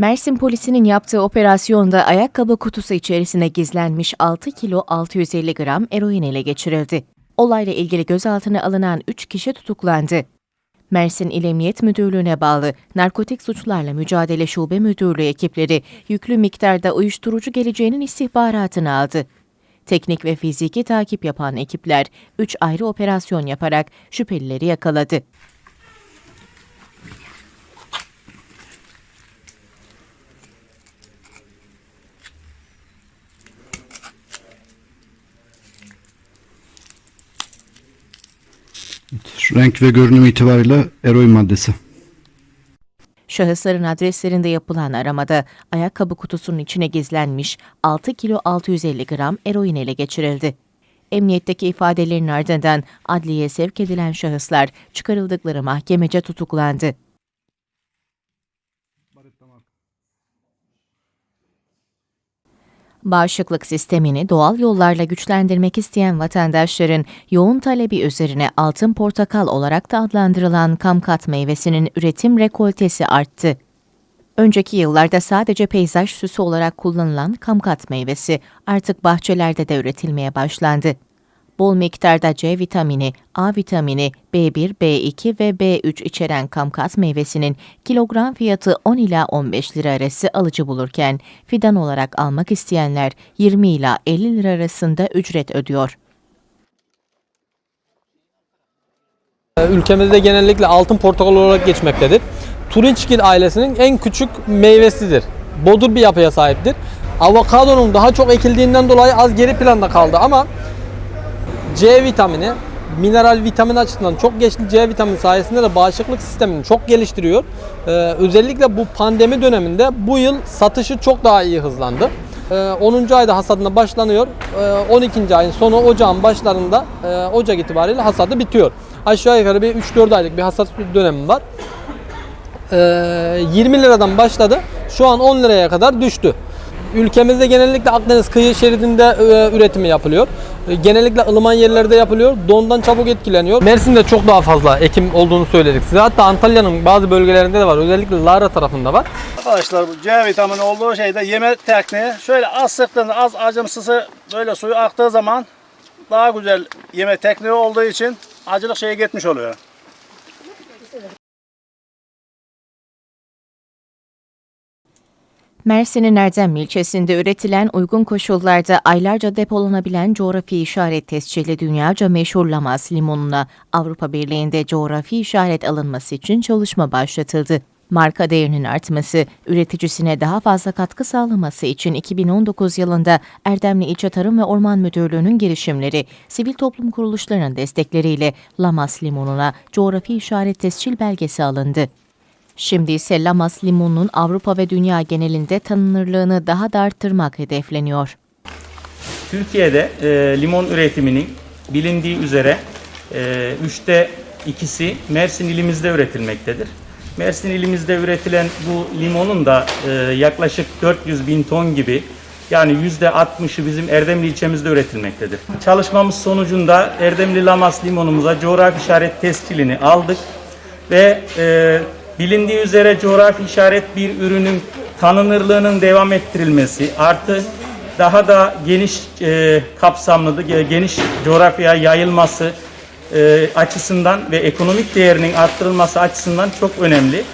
Mersin polisinin yaptığı operasyonda ayakkabı kutusu içerisine gizlenmiş 6 kilo 650 gram eroin ele geçirildi. Olayla ilgili gözaltına alınan 3 kişi tutuklandı. Mersin İl Emniyet Müdürlüğü'ne bağlı Narkotik Suçlarla Mücadele Şube Müdürlüğü ekipleri yüklü miktarda uyuşturucu geleceğinin istihbaratını aldı. Teknik ve fiziki takip yapan ekipler 3 ayrı operasyon yaparak şüphelileri yakaladı. Renk ve görünüm itibariyle eroin maddesi. Şahısların adreslerinde yapılan aramada ayakkabı kutusunun içine gizlenmiş 6 kilo 650 gram eroin ele geçirildi. Emniyetteki ifadelerin ardından adliyeye sevk edilen şahıslar çıkarıldıkları mahkemece tutuklandı. Bağışıklık sistemini doğal yollarla güçlendirmek isteyen vatandaşların yoğun talebi üzerine altın portakal olarak da adlandırılan kamkat meyvesinin üretim rekoltesi arttı. Önceki yıllarda sadece peyzaj süsü olarak kullanılan kamkat meyvesi artık bahçelerde de üretilmeye başlandı. Bol miktarda C vitamini, A vitamini, B1, B2 ve B3 içeren kamkat meyvesinin kilogram fiyatı 10 ila 15 lira arası alıcı bulurken fidan olarak almak isteyenler 20 ila 50 lira arasında ücret ödüyor. Ülkemizde genellikle altın portakal olarak geçmektedir. Turinçgil ailesinin en küçük meyvesidir. Bodur bir yapıya sahiptir. Avokadonun daha çok ekildiğinden dolayı az geri planda kaldı ama C vitamini, mineral vitamin açısından çok geçti. C vitamini sayesinde de bağışıklık sistemini çok geliştiriyor. Ee, özellikle bu pandemi döneminde bu yıl satışı çok daha iyi hızlandı. Ee, 10. ayda hasadına başlanıyor. Ee, 12. ayın sonu ocağın başlarında e, Ocak itibariyle hasadı bitiyor. Aşağı yukarı bir 3-4 aylık bir hasat dönemi var. Ee, 20 liradan başladı. Şu an 10 liraya kadar düştü. Ülkemizde genellikle Akdeniz kıyı şeridinde e, üretimi yapılıyor. E, genellikle ılıman yerlerde yapılıyor. Dondan çabuk etkileniyor. Mersin'de çok daha fazla ekim olduğunu söyledik size. Hatta Antalya'nın bazı bölgelerinde de var. Özellikle Lara tarafında var. Arkadaşlar bu C vitamini olduğu şeyde yeme tekniği şöyle az sıktığınız az acımsısı böyle suyu aktığı zaman daha güzel yeme tekniği olduğu için acılık şeye gitmiş oluyor. Mersin'in Erdem ilçesinde üretilen uygun koşullarda aylarca depolanabilen coğrafi işaret tescilli dünyaca meşhur Lamas limonuna Avrupa Birliği'nde coğrafi işaret alınması için çalışma başlatıldı. Marka değerinin artması, üreticisine daha fazla katkı sağlaması için 2019 yılında Erdemli İlçe Tarım ve Orman Müdürlüğü'nün girişimleri, sivil toplum kuruluşlarının destekleriyle Lamas limonuna coğrafi işaret tescil belgesi alındı. Şimdi ise Lamas limonunun Avrupa ve dünya genelinde tanınırlığını daha da arttırmak hedefleniyor. Türkiye'de e, limon üretiminin bilindiği üzere e, üçte ikisi Mersin ilimizde üretilmektedir. Mersin ilimizde üretilen bu limonun da e, yaklaşık 400 bin ton gibi yani yüzde 60'ı bizim Erdemli ilçemizde üretilmektedir. Çalışmamız sonucunda Erdemli Lamas limonumuza coğrafi işaret tescilini aldık ve e, bilindiği üzere coğrafi işaret bir ürünün tanınırlığının devam ettirilmesi artı daha da geniş e, kapsamlı, ge- geniş coğrafyaya yayılması e, açısından ve ekonomik değerinin arttırılması açısından çok önemli.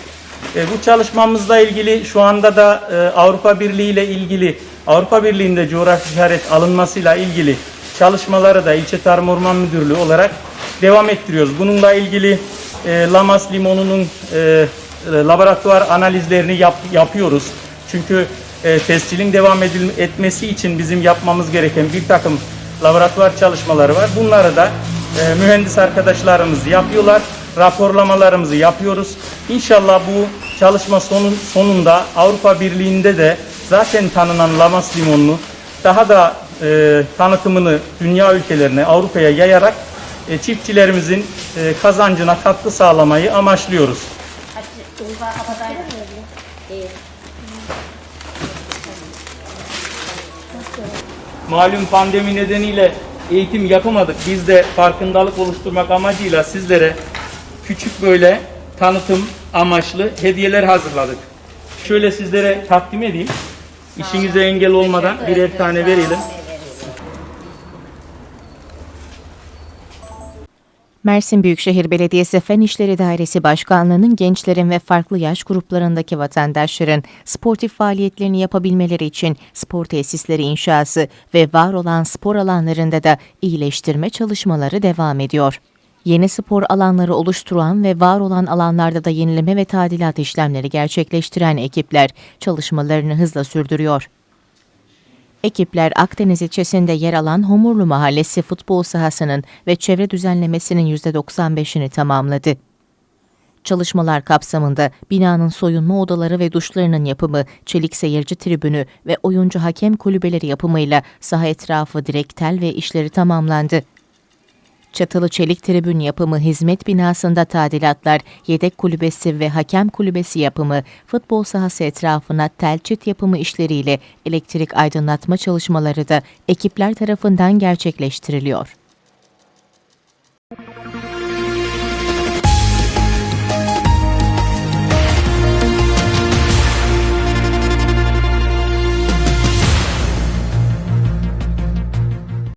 E, bu çalışmamızla ilgili şu anda da e, Avrupa Birliği ile ilgili Avrupa Birliği'nde coğrafi işaret alınmasıyla ilgili çalışmaları da İlçe Tarım Orman Müdürlüğü olarak devam ettiriyoruz. Bununla ilgili e, Lamas limonunun e, e, laboratuvar analizlerini yap- yapıyoruz. Çünkü e, tescilin devam edil- etmesi için bizim yapmamız gereken bir takım laboratuvar çalışmaları var. Bunları da e, mühendis arkadaşlarımız yapıyorlar. Raporlamalarımızı yapıyoruz. İnşallah bu çalışma sonu, sonunda Avrupa Birliği'nde de zaten tanınan Lamas limonunu daha da e, tanıtımını dünya ülkelerine, Avrupa'ya yayarak e, çiftçilerimizin e, kazancına katkı sağlamayı amaçlıyoruz. Malum pandemi nedeniyle eğitim yapamadık. Biz de farkındalık oluşturmak amacıyla sizlere küçük böyle tanıtım amaçlı hediyeler hazırladık. şöyle sizlere takdim edeyim. İşinize engel olmadan birer tane verelim. Mersin Büyükşehir Belediyesi Fen İşleri Dairesi Başkanlığı'nın gençlerin ve farklı yaş gruplarındaki vatandaşların sportif faaliyetlerini yapabilmeleri için spor tesisleri inşası ve var olan spor alanlarında da iyileştirme çalışmaları devam ediyor. Yeni spor alanları oluşturan ve var olan alanlarda da yenileme ve tadilat işlemleri gerçekleştiren ekipler çalışmalarını hızla sürdürüyor. Ekipler Akdeniz ilçesinde yer alan Homurlu Mahallesi futbol sahasının ve çevre düzenlemesinin %95'ini tamamladı. Çalışmalar kapsamında binanın soyunma odaları ve duşlarının yapımı, çelik seyirci tribünü ve oyuncu hakem kulübeleri yapımıyla saha etrafı direk tel ve işleri tamamlandı. Çatılı Çelik Tribün yapımı hizmet binasında tadilatlar, yedek kulübesi ve hakem kulübesi yapımı, futbol sahası etrafına tel çit yapımı işleriyle elektrik aydınlatma çalışmaları da ekipler tarafından gerçekleştiriliyor.